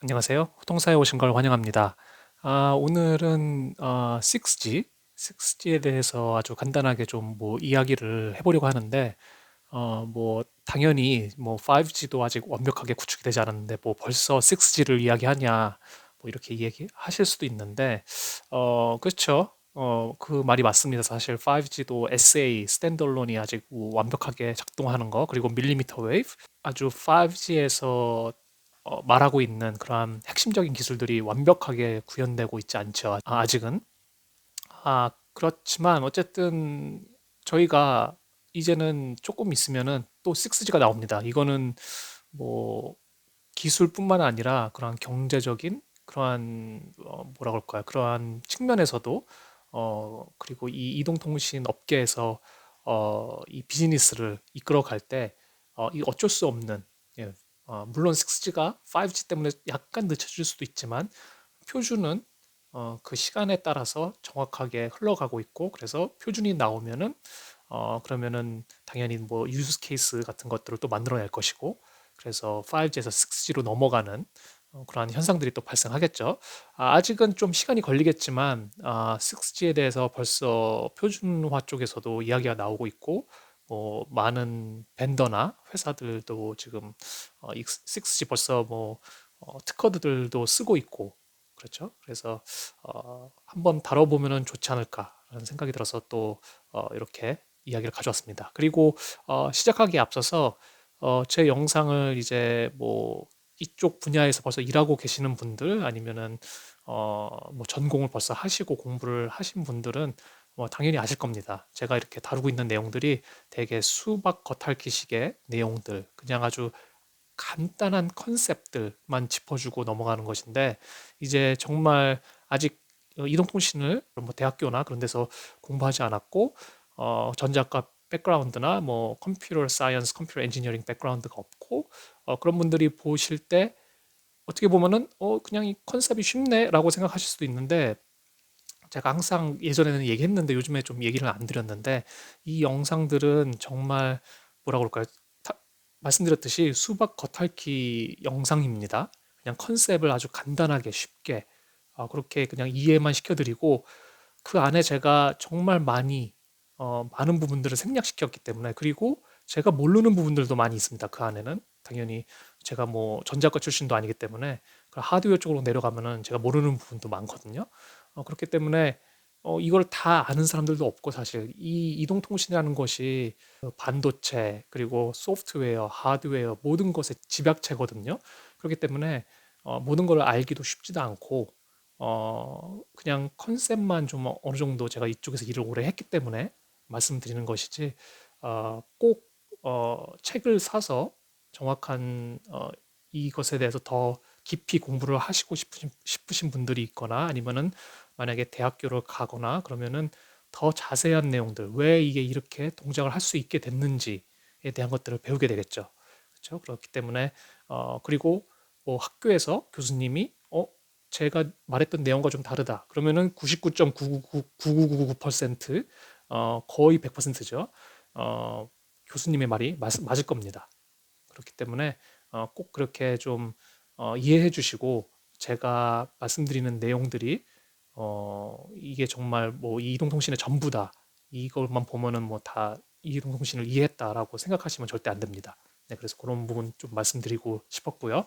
안녕하세요. 호통사에 오신 걸 환영합니다. 아, 오늘은 어, 6G, 6G에 대해서 아주 간단하게 좀 뭐 이야기를 해보려고 하는데, 어, 뭐 당연히 뭐 5G도 아직 완벽하게 구축이 되지 않았는데 뭐 벌써 6G를 이야기하냐, 뭐 이렇게 얘기하실 수도 있는데, 어, 그렇죠. 어, 그 말이 맞습니다. 사실 5G도 SA, 스탠드얼론이 아직 뭐 완벽하게 작동하는 거, 그리고 밀리미터 웨이브, 아주 5G에서 어, 말하고 있는 그러한 핵심적인 기술들이 완벽하게 구현되고 있지 않죠. 아, 아직은. 아, 그렇지만 어쨌든 저희가 이제는 조금 있으면은 또 6G가 나옵니다. 이거는 뭐 기술뿐만 아니라 그러한 경제적인 그러한 어, 뭐라 그럴까요? 그러한 측면에서도 어, 그리고 이 이동통신 업계에서 어, 이 비즈니스를 이끌어 갈 때 어, 이 어쩔 수 없는 예, 어, 물론 6G가 5G 때문에 약간 늦춰질 수도 있지만 표준은 어, 그 시간에 따라서 정확하게 흘러가고 있고 그래서 표준이 나오면은 어, 그러면은 당연히 뭐 유즈 케이스 같은 것들을 또 만들어낼 것이고 그래서 5G에서 6G로 넘어가는 어, 그러한 현상들이 또 발생하겠죠. 아, 아직은 좀 시간이 걸리겠지만 아, 6G에 대해서 벌써 표준화 쪽에서도 이야기가 나오고 있고 뭐 많은 벤더나 회사들도 지금 어, 6G 벌써 뭐 어, 특허들도 쓰고 있고 그렇죠. 그래서 어, 한번 다뤄보면은 좋지 않을까라는 생각이 들어서 또 어, 이렇게 이야기를 가져왔습니다. 그리고 어, 시작하기에 앞서서 어, 제 영상을 이제 뭐 이쪽 분야에서 벌써 일하고 계시는 분들 아니면은 어, 뭐 전공을 벌써 하시고 공부를 하신 분들은 뭐 당연히 아실 겁니다. 제가 이렇게 다루고 있는 내용들이 되게 수박 겉핥기식의 내용들, 그냥 아주 간단한 컨셉들만 짚어주고 넘어가는 것인데 이제 정말 아직 어, 이동통신을 뭐 대학교나 그런 데서 공부하지 않았고 어, 전자과 백그라운드나 뭐 컴퓨터 사이언스, 컴퓨터 엔지니어링 백그라운드가 없고 어, 그런 분들이 보실 때 어떻게 보면은 어 그냥 이 컨셉이 쉽네라고 생각하실 수도 있는데 제가 항상 예전에는 얘기했는데 요즘에 좀 얘기를 안 드렸는데 이 영상들은 정말 뭐라 그럴까요? 다- 말씀드렸듯이 수박 겉핥기 영상입니다. 그냥 컨셉을 아주 간단하게 쉽게 아, 그렇게 그냥 이해만 시켜드리고 그 안에 제가 정말 많이 어, 많은 부분들을 생략시켰기 때문에 그리고 제가 모르는 부분들도 많이 있습니다. 그 안에는 당연히 제가 뭐 전자과 출신도 아니기 때문에 그 하드웨어 쪽으로 내려가면은 제가 모르는 부분도 많거든요. 어, 그렇기 때문에 어, 이걸 다 아는 사람들도 없고 사실 이 이동통신이라는 것이 그 반도체 그리고 소프트웨어, 하드웨어 모든 것의 집약체거든요. 그렇기 때문에 어, 모든 걸 알기도 쉽지도 않고 어, 그냥 컨셉만 좀 어느 정도 제가 이쪽에서 일을 오래 했기 때문에 말씀드리는 것이지 어, 꼭 어, 책을 사서 정확한 어, 이것에 대해서 더 깊이 공부를 하시고 싶으신, 싶으신 분들이 있거나 아니면은 만약에 대학교를 가거나 그러면은 더 자세한 내용들, 왜 이게 이렇게 동작을 할 수 있게 됐는지에 대한 것들을 배우게 되겠죠. 그렇죠? 그렇기 때문에 어, 그리고 뭐 학교에서 교수님이 어, 제가 말했던 내용과 좀 다르다. 그러면은 99.99999% 어, 거의 100%죠. 어, 교수님의 말이 맞, 맞을 겁니다. 그렇기 때문에 어, 꼭 그렇게 좀 어, 이해해 주시고 제가 말씀드리는 내용들이 어, 이게 정말 뭐 이동통신의 전부다. 이것만 보면은 뭐 다 이동통신을 이해했다라고 생각하시면 절대 안 됩니다. 네, 그래서 그런 부분 좀 말씀드리고 싶었고요.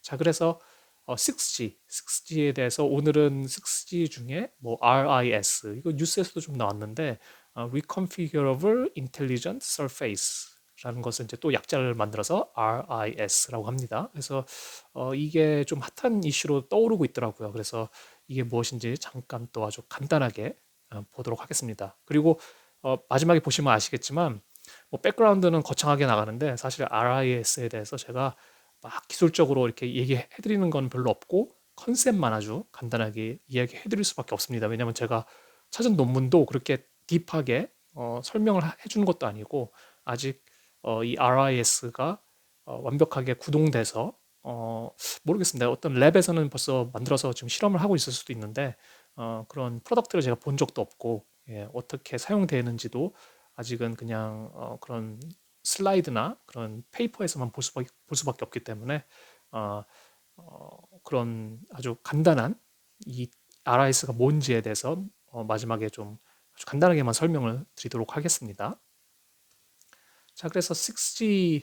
자, 그래서 어, 6G, 6G에 대해서 오늘은 6G 중에 뭐 RIS, 이거 뉴스에서도 좀 나왔는데 어, Reconfigurable Intelligent Surface 라는 것을 이제 또 약자를 만들어서 RIS라고 합니다. 그래서 어, 이게 좀 핫한 이슈로 떠오르고 있더라고요. 그래서 이게 무엇인지 잠깐 또 아주 간단하게 어, 보도록 하겠습니다. 그리고 어, 마지막에 보시면 아시겠지만 뭐 백그라운드는 거창하게 나가는데 사실 RIS에 대해서 제가 막 기술적으로 이렇게 얘기해 드리는 건 별로 없고 컨셉만 아주 간단하게 이야기해 드릴 수밖에 없습니다. 왜냐하면 제가 찾은 논문도 그렇게 딥하게 어, 설명을 해 주는 것도 아니고 아직 어, 이 RIS가 어, 완벽하게 구동돼서 어, 모르겠습니다. 어떤 랩에서는 벌써 만들어서 지금 실험을 하고 있을 수도 있는데 어, 그런 프로덕트를 제가 본 적도 없고 예, 어떻게 사용되는지도 아직은 그냥 어, 그런 슬라이드나 그런 페이퍼에서만 볼 수밖에, 볼 수밖에 없기 때문에 어, 어, 그런 아주 간단한 이 RIS가 뭔지에 대해서 어, 마지막에 좀 아주 간단하게만 설명을 드리도록 하겠습니다. 자, 그래서 6G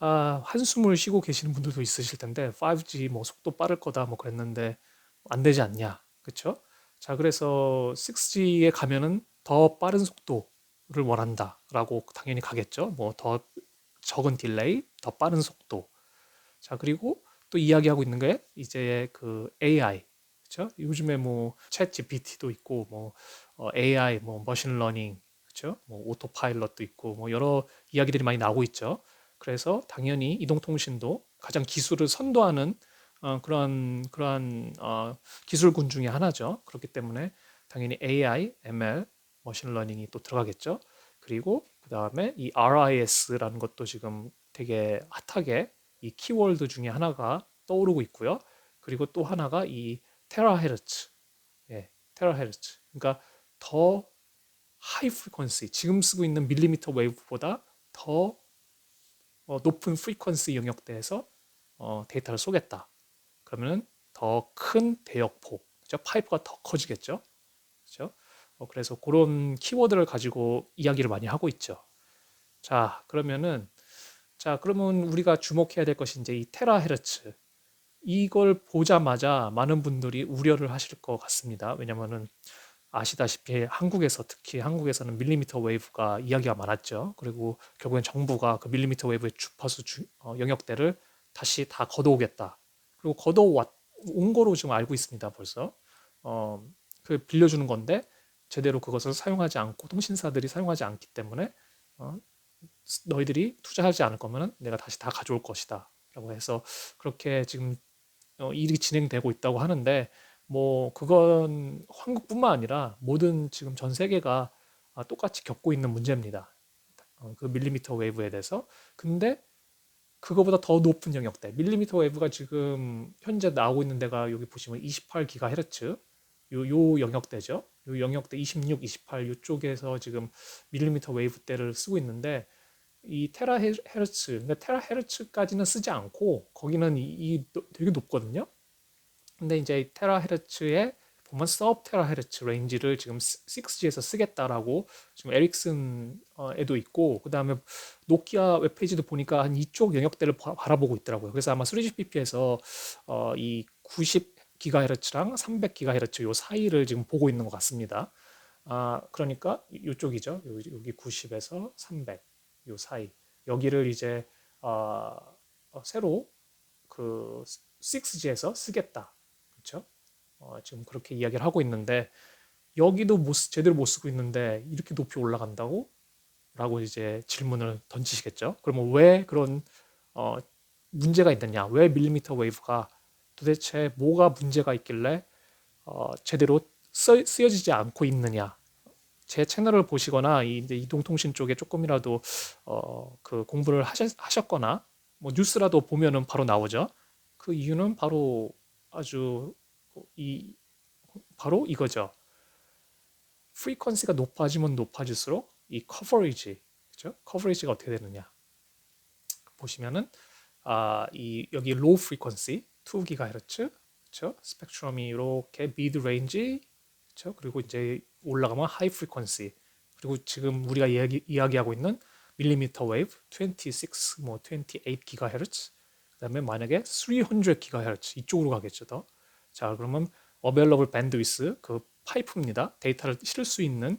아, 한숨을 쉬고 계시는 분들도 있으실 텐데 5G 뭐 속도 빠를 거다 뭐 그랬는데 안 되지 않냐, 그렇죠? 자, 그래서 6G에 가면은 더 빠른 속도를 원한다라고 당연히 가겠죠. 뭐 더 적은 딜레이, 더 빠른 속도. 자, 그리고 또 이야기하고 있는 게 이제 그 AI, 그렇죠? 요즘에 뭐챗 GPT도 있고 뭐 어, AI, 뭐 머신 러닝, 그렇죠? 뭐 오토파일럿도 있고 뭐 여러 이야기들이 많이 나오고 있죠. 그래서 당연히 이동통신도 가장 기술을 선도하는 어, 그런 그러한 어, 기술군 중에 하나죠. 그렇기 때문에 당연히 AI, ML, 머신러닝이 또 들어가겠죠. 그리고 그 다음에 이 RIS라는 것도 지금 되게 핫하게 이 키워드 중에 하나가 떠오르고 있고요. 그리고 또 하나가 이 테라헤르츠, 예, 테라헤르츠. 그러니까 더 하이 프리퀀시, 지금 쓰고 있는 밀리미터 웨이브보다 더 어, 높은 프리퀀시 영역대에서 어, 데이터를 쏘겠다. 그러면 더큰 대역폭, 그죠? 파이프가 더 커지겠죠. 그죠? 어, 그래서 그런 키워드를 가지고 이야기를 많이 하고 있죠. 자, 그러면은 자, 그러면 우리가 주목해야 될 것이 이제 이 테라헤르츠. 이걸 보자마자 많은 분들이 우려를 하실 것 같습니다. 왜냐면은 아시다시피 한국에서 특히 한국에서는 밀리미터 웨이브가 이야기가 많았죠. 그리고 결국엔 정부가 그 밀리미터 웨이브의 주파수 주, 어, 영역대를 다시 다 걷어오겠다. 그리고 걷어온 거로 지금 알고 있습니다. 벌써 어, 그 빌려주는 건데 제대로 그것을 사용하지 않고 통신사들이 사용하지 않기 때문에 어, 너희들이 투자하지 않을 거면 내가 다시 다 가져올 것이다. 라고 해서 그렇게 지금 어, 일이 진행되고 있다고 하는데 뭐 그건 한국뿐만 아니라 모든 지금 전 세계가 아, 똑같이 겪고 있는 문제입니다. 어, 그 밀리미터 웨이브에 대해서. 근데 그거보다 더 높은 영역대. 밀리미터 웨이브가 지금 현재 나오고 있는 데가 여기 보시면 28GHz 요, 요 영역대죠. 요 영역대 26, 28 요쪽에서 지금 밀리미터 웨이브대를 쓰고 있는데 이 테라헤르츠, 그러니까 테라헤르츠까지는 쓰지 않고 거기는 이, 이 되게 높거든요. 근데 이제 테라헤르츠에 보면 서브 테라헤르츠 레인지를 지금 6G에서 쓰겠다라고 지금 에릭슨에도 있고 그 다음에 노키아 웹페이지도 보니까 한 이쪽 영역대를 바라보고 있더라고요. 그래서 아마 3GPP에서 어, 이 90GHz랑 300GHz 요 사이를 지금 보고 있는 것 같습니다. 아 그러니까 이쪽이죠. 여기 90에서 300 요 사이 여기를 이제 어, 어, 새로 그 6G에서 쓰겠다. 그렇죠? 어, 지금 그렇게 이야기를 하고 있는데 여기도 못, 제대로 못 쓰고 있는데 이렇게 높이 올라간다고? 라고 이제 질문을 던지시겠죠. 그러면 왜 그런 어, 문제가 있느냐? 왜 밀리미터 웨이브가 도대체 뭐가 문제가 있길래 어, 제대로 써, 쓰여지지 않고 있느냐? 제 채널을 보시거나 이, 이동통신 쪽에 조금이라도 어, 그 공부를 하셨, 하셨거나 뭐 뉴스라도 보면은 바로 나오죠. 그 이유는 바로 아주 이 바로 이거죠. 프리퀀시가 높아지면 높아질수록 이 커버리지, 그죠? 커버리지가 어떻게 되느냐? 보시면은 아, 이 여기 로우 프리퀀시 2GHz, 그렇죠? 스펙트럼이 이렇게 미드 레인지, 그렇죠? 그리고 이제 올라가면 하이 프리퀀시. 그리고 지금 우리가 이야기, 이야기하고 있는 밀리미터 웨이브 26, 뭐 28GHz. 그다음에 만약에 300GHz 이쪽으로 가겠죠, 더. 자, 그러면 어벨러블 밴드위스 그 파이프입니다. 데이터를 실을 수 있는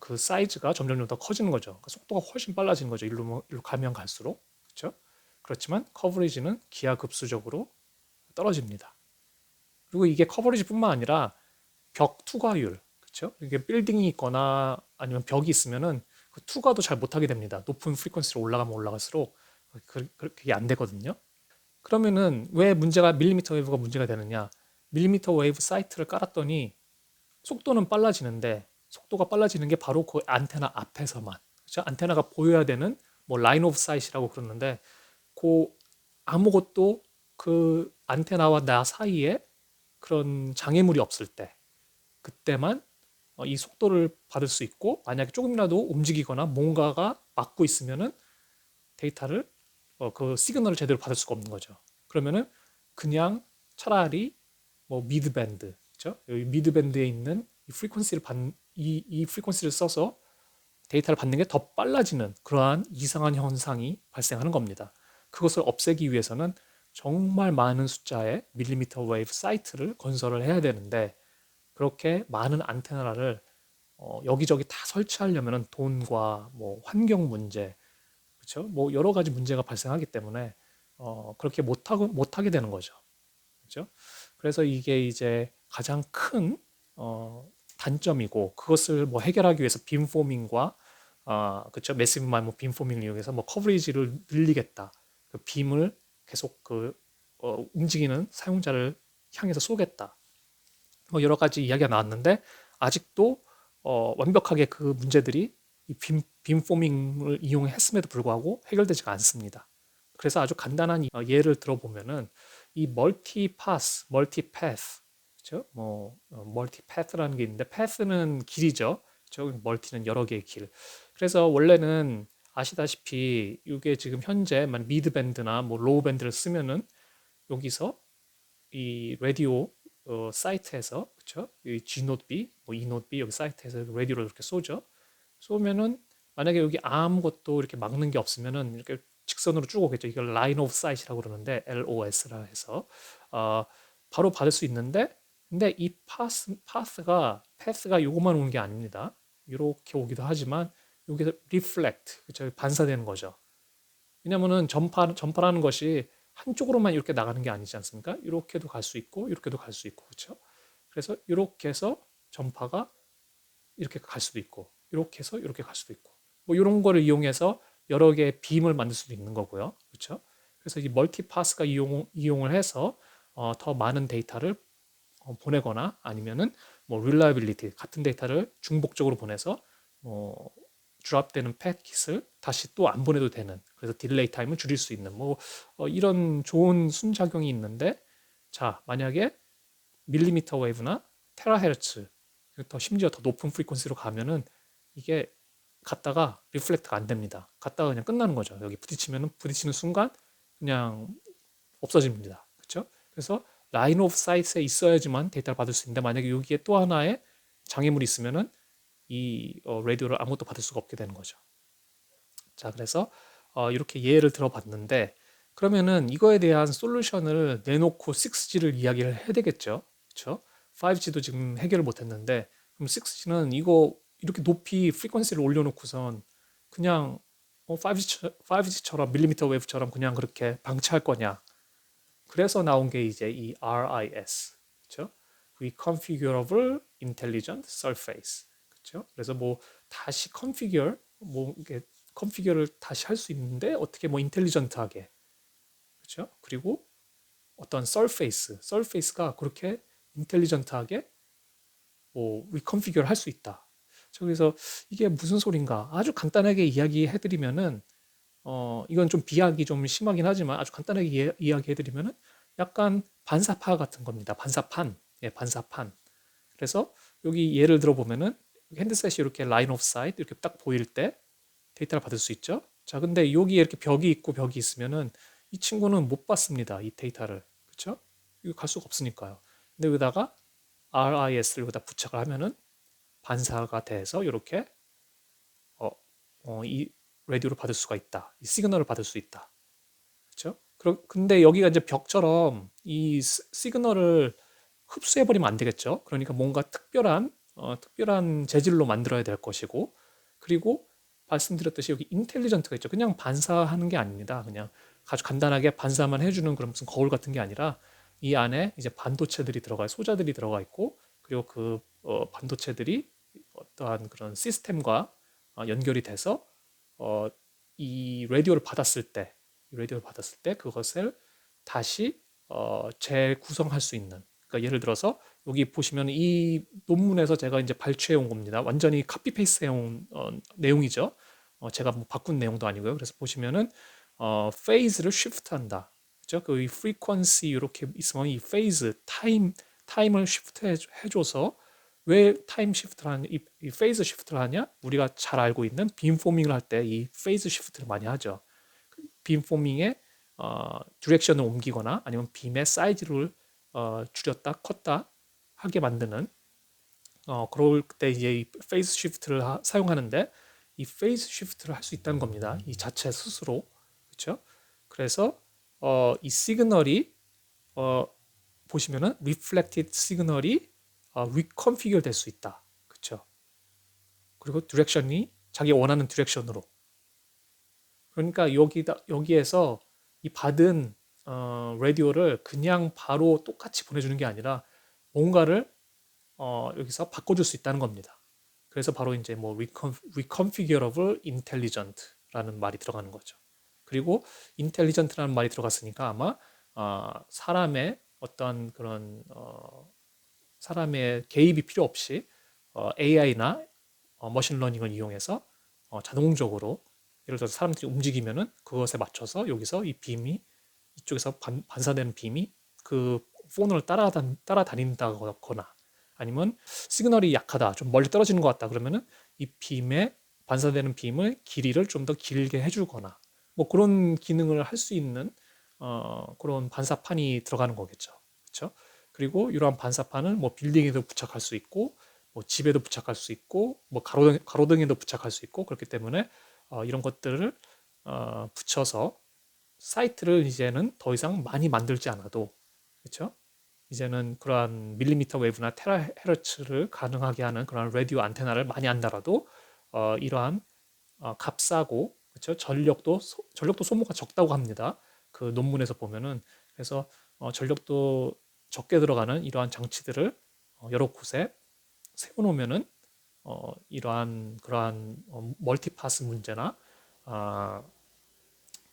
그 사이즈가 점점 더 커지는 거죠. 그러니까 속도가 훨씬 빨라지는 거죠. 일로, 뭐, 일로 가면 갈수록. 그렇죠? 그렇지만 커버리지는 기하급수적으로 떨어집니다. 그리고 이게 커버리지뿐만 아니라 벽 투과율, 그렇죠? 이게 빌딩이 있거나 아니면 벽이 있으면은 그 투과도 잘 못하게 됩니다. 높은 프리퀀시로 올라가면 올라갈수록 그, 그게 안 되거든요. 그러면은 왜 문제가 밀리미터 웨이브가 문제가 되느냐? 밀리미터 웨이브 사이트를 깔았더니 속도는 빨라지는데 속도가 빨라지는 게 바로 그 안테나 앞에서만 그렇죠? 안테나가 보여야 되는 뭐 라인 오브 사이트라고 그러는데 그 아무것도 그 안테나와 나 사이에 그런 장애물이 없을 때 그때만 어, 이 속도를 받을 수 있고 만약에 조금이라도 움직이거나 뭔가가 막고 있으면은 데이터를 어, 그 시그널을 제대로 받을 수가 없는 거죠. 그러면은 그냥 차라리 뭐 미드 밴드, 그죠? 여기 미드 밴드에 있는 이 프리퀀시를 받, 이, 이 프리퀀시를 써서 데이터를 받는 게 더 빨라지는 그러한 이상한 현상이 발생하는 겁니다. 그것을 없애기 위해서는 정말 많은 숫자의 밀리미터 웨이브 사이트를 건설을 해야 되는데 그렇게 많은 안테나를 어, 여기저기 다 설치하려면 돈과 뭐 환경 문제, 그렇죠? 뭐 여러 가지 문제가 발생하기 때문에 어, 그렇게 못하고 못하게 되는 거죠. 그렇죠? 그래서 이게 이제 가장 큰 어, 단점이고 그것을 뭐 해결하기 위해서 빔포밍과 아, 그렇죠. 매시브 마이모 빔포밍을 이용해서 뭐 커버리지를 늘리겠다. 그 빔을 계속 그 어, 움직이는 사용자를 향해서 쏘겠다. 뭐 여러 가지 이야기가 나왔는데 아직도 어, 완벽하게 그 문제들이 이 빔, 빔포밍을 이용했음에도 불구하고 해결되지가 않습니다. 그래서 아주 간단한 어, 예를 들어보면은 이 멀티 파스, 멀티 패스, 그렇죠? 뭐 어, 멀티 패스라는 게 있는데 패스는 길이죠. 그렇죠? 멀티는 여러 개의 길. 그래서 원래는 아시다시피 이게 지금 현재 미드 밴드나 뭐 로우 밴드를 쓰면은 여기서 이 라디오 어, 사이트에서 그렇죠? 이 G 노트 B, 뭐 E 노트 B 여기 사이트에서 라디오를 이렇게 쏘죠. 쏘면은 만약에 여기 아무것도 이렇게 막는 게 없으면은 이렇게 직선으로 쭉 오겠죠. 이걸 라인 오브 사이트라고 그러는데 LOS라 해서 어, 바로 받을 수 있는데 근데 이 파스 파스가 패스가 요것만 오는 게 아닙니다. 이렇게 오기도 하지만 여기서 reflect 그렇죠? 반사되는 거죠. 왜냐면은 전파 전파라는 것이 한쪽으로만 이렇게 나가는 게 아니지 않습니까? 이렇게도 갈 수 있고 이렇게도 갈 수 있고 그렇죠? 그래서 이렇게 해서 전파가 이렇게 갈 수도 있고 이렇게 해서 이렇게 갈 수도 있고 뭐 이런 거를 이용해서 여러 개의 빔을 만들 수도 있는 거고요. 그렇죠? 그래서 이 멀티파스가 이용, 이용을 해서 어, 더 많은 데이터를 어, 보내거나 아니면은 뭐 reliability 같은 데이터를 중복적으로 보내서 뭐 드랍되는 패킷을 다시 또 안 보내도 되는 그래서 딜레이 타임을 줄일 수 있는 뭐 어, 이런 좋은 순작용이 있는데 자 만약에 밀리미터 웨이브나 테라헤르츠 더 심지어 더 높은 프리퀀시로 가면은 이게 갔다가 리플렉트가 안 됩니다. 갔다가 그냥 끝나는 거죠. 여기 부딪히면 부딪히는 순간 그냥 없어집니다. 그렇죠? 그래서 라인 오브 사이트에 있어야지만 데이터를 받을 수 있는데 만약에 여기에 또 하나의 장애물이 있으면은 이 어, 라디오를 아무것도 받을 수가 없게 되는 거죠. 자, 그래서 어, 이렇게 예를 들어봤는데 그러면은 이거에 대한 솔루션을 내놓고 6G를 이야기를 해야 되겠죠. 그렇죠? 5G도 지금 해결을 못 했는데 그럼 6G는 이거 이렇게 높이 프리퀀시를 올려놓고선 그냥 어, 5G, 5G처럼 밀리미터 웨이브처럼 그냥 그렇게 방치할 거냐. 그래서 나온 게 이제 이 RIS, 그렇죠? Reconfigurable Intelligent Surface, 그렇죠? 그래서 뭐 다시 컨피규어, 뭐 이게 컨피규어를 다시 할 수 있는데 어떻게 뭐 인텔리전트하게, 그렇죠? 그리고 어떤 surface, surface가 그렇게 인텔리전트하게 뭐 리컨피규어를 할 수 있다. 그래서 이게 무슨 소린가 아주 간단하게 이야기해드리면은 어 이건 좀 비약이 좀 심하긴 하지만 아주 간단하게 예, 이야기해드리면은 약간 반사파 같은 겁니다. 반사판, 예, 반사판. 그래서 여기 예를 들어 보면은 핸드셋이 이렇게 라인 오브 사이트 이렇게 딱 보일 때 데이터를 받을 수 있죠. 자, 근데 여기에 이렇게 벽이 있고 벽이 있으면은 이 친구는 못 받습니다. 이 데이터를. 그렇죠? 이거 갈 수가 없으니까요. 근데 여기다가 RIS를 여기다 부착을 하면은 반사가 돼서 이렇게 어, 어, 이 라디오를 받을 수가 있다. 이 시그널을 받을 수 있다. 그렇죠? 그럼 근데 여기가 이제 벽처럼 이 시그널을 흡수해 버리면 안 되겠죠. 그러니까 뭔가 특별한 어, 특별한 재질로 만들어야 될 것이고 그리고 말씀드렸듯이 여기 인텔리전트가 있죠. 그냥 반사하는 게 아닙니다. 그냥 아주 간단하게 반사만 해주는 그런 무슨 거울 같은 게 아니라 이 안에 이제 반도체들이 들어가 소자들이 들어가 있고 그리고 그 어, 반도체들이 어떠한 그런 시스템과 어, 연결이 돼서 어, 이 라디오를 받았을 때, 이 라디오를 받았을 때 그것을 다시 어, 재구성할 수 있는. 그러니까 예를 들어서 여기 보시면 이 논문에서 제가 이제 발췌해 온 겁니다. 완전히 카피 페이스해 온 어, 내용이죠. 어, 제가 뭐 바꾼 내용도 아니고요. 그래서 보시면은 어, 페이즈를 쉬프트한다. 그죠? 그 프리퀀시 이렇게 있으면 이 페이즈 타임 타임을 쉬프트 해 줘서 왜 타임 시프트를 하냐, 이, 이 페이즈 시프트를 하냐? 우리가 잘 알고 있는 빔포밍을 할 때 이 페이즈 시프트를 많이 하죠. 빔포밍의 어, 디렉션을 옮기거나 아니면 빔의 사이즈를 어, 줄였다 컸다 하게 만드는 어, 그럴 때 이제 이 페이스 쉬프트를 하- 사용하는데 이 페이스 쉬프트를 할 수 있다는 겁니다. 이 자체 스스로 그렇죠? 그래서 어, 이 시그널이 어, 보시면은 reflected 시그널이 어, reconfigure 될수 있다. 그리고 디렉션이 자기 원하는 디렉션으로 그러니까 여기다 여기에서 이 받은 어, 라디오를 그냥 바로 똑같이 보내주는 게 아니라 뭔가를 어, 여기서 바꿔줄 수 있다는 겁니다. 그래서 바로 이제 뭐 recon- reconfigurable intelligent라는 말이 들어가는 거죠. 그리고 intelligent라는 말이 들어갔으니까 아마 어, 사람의 어떤 그런 어, 사람의 개입이 필요 없이 어, AI나 어, 머신러닝을 이용해서 어, 자동적으로 예를 들어서 사람들이 움직이면은 그것에 맞춰서 여기서 이 빔이 이쪽에서 반, 반사되는 빔이 그 폰을 따라다, 따라다닌다거나 아니면 시그널이 약하다 좀 멀리 떨어지는 것 같다 그러면은 이 빔에 반사되는 빔의 길이를 좀 더 길게 해주거나 뭐 그런 기능을 할 수 있는 어, 그런 반사판이 들어가는 거겠죠. 그렇죠 그리고 이러한 반사판은 뭐 빌딩에도 부착할 수 있고 뭐 집에도 부착할 수 있고 뭐 가로등, 가로등에도 부착할 수 있고 그렇기 때문에 어, 이런 것들을 어, 붙여서 사이트를 이제는 더 이상 많이 만들지 않아도 그렇죠? 이제는 그러한 밀리미터 웨이브나 테라헤르츠를 가능하게 하는 그런 라디오 안테나를 많이 안달아도 어, 이러한 어, 값싸고 그렇죠? 전력도 소, 전력도 소모가 적다고 합니다. 그 논문에서 보면은 그래서 어, 전력도 적게 들어가는 이러한 장치들을 어, 여러 곳에 세워놓으면은 어, 이러한 그러한 어, 멀티파스 문제나 아,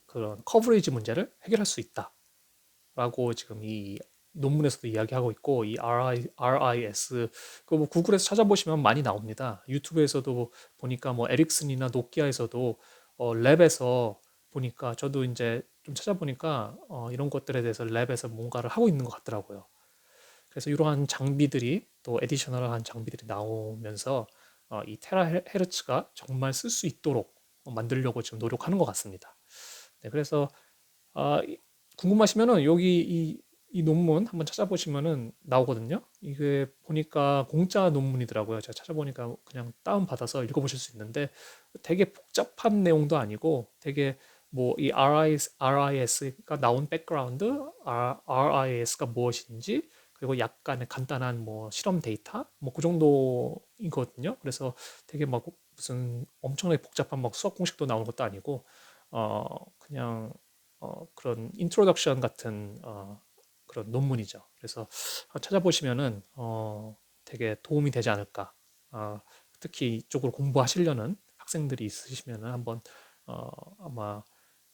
그런 커버리지 문제를 해결할 수 있다라고 지금 이 논문에서도 이야기하고 있고 이 RI, RIS 그뭐 구글에서 찾아보시면 많이 나옵니다. 유튜브에서도 보니까 뭐 에릭슨이나 노키아에서도 어, 랩에서 보니까 저도 이제 좀 찾아보니까 어, 이런 것들에 대해서 랩에서 뭔가를 하고 있는 것 같더라고요. 그래서 이러한 장비들이 또 에디셔널한 장비들이 나오면서 어, 이 테라헤르츠가 정말 쓸 수 있도록 만들려고 지금 노력하는 것 같습니다. 네, 그래서 아, 이- 궁금하시면은 여기 이, 이 논문 한번 찾아보시면은 나오거든요. 이게 보니까 공짜 논문이더라고요. 제가 찾아보니까 그냥 다운 받아서 읽어보실 수 있는데 되게 복잡한 내용도 아니고 되게 뭐 이 RIS, RIS가 나온 백그라운드, RIS가 무엇인지 그리고 약간의 간단한 뭐 실험 데이터 뭐 그 정도이거든요. 그래서 되게 막 무슨 엄청나게 복잡한 막 수학 공식도 나오는 것도 아니고 어 그냥 어 그런 인트로덕션 같은 어 그런 논문이죠. 그래서 찾아보시면은 어 되게 도움이 되지 않을까. 어 특히 이쪽으로 공부하시려는 학생들이 있으시면은 한번 어 아마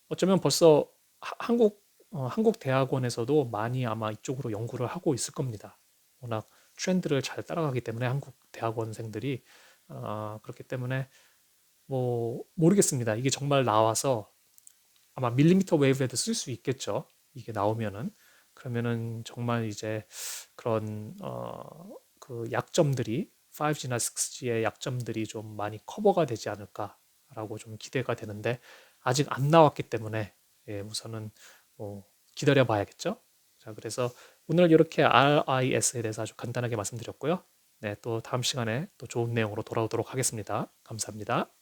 어쩌면 벌써 하- 한국 어, 한국 대학원에서도 많이 아마 이쪽으로 연구를 하고 있을 겁니다. 워낙 트렌드를 잘 따라가기 때문에 한국 대학원생들이 어, 그렇기 때문에 뭐 모르겠습니다. 이게 정말 나와서 아마 밀리미터 웨이브에도 쓸 수 있겠죠. 이게 나오면은 그러면은 정말 이제 그런 어, 그 약점들이 5G나 6G의 약점들이 좀 많이 커버가 되지 않을까라고 좀 기대가 되는데 아직 안 나왔기 때문에 예, 우선은 뭐 기다려 봐야겠죠. 자, 그래서 오늘 이렇게 RIS에 대해서 아주 간단하게 말씀드렸고요. 네, 또 다음 시간에 또 좋은 내용으로 돌아오도록 하겠습니다. 감사합니다.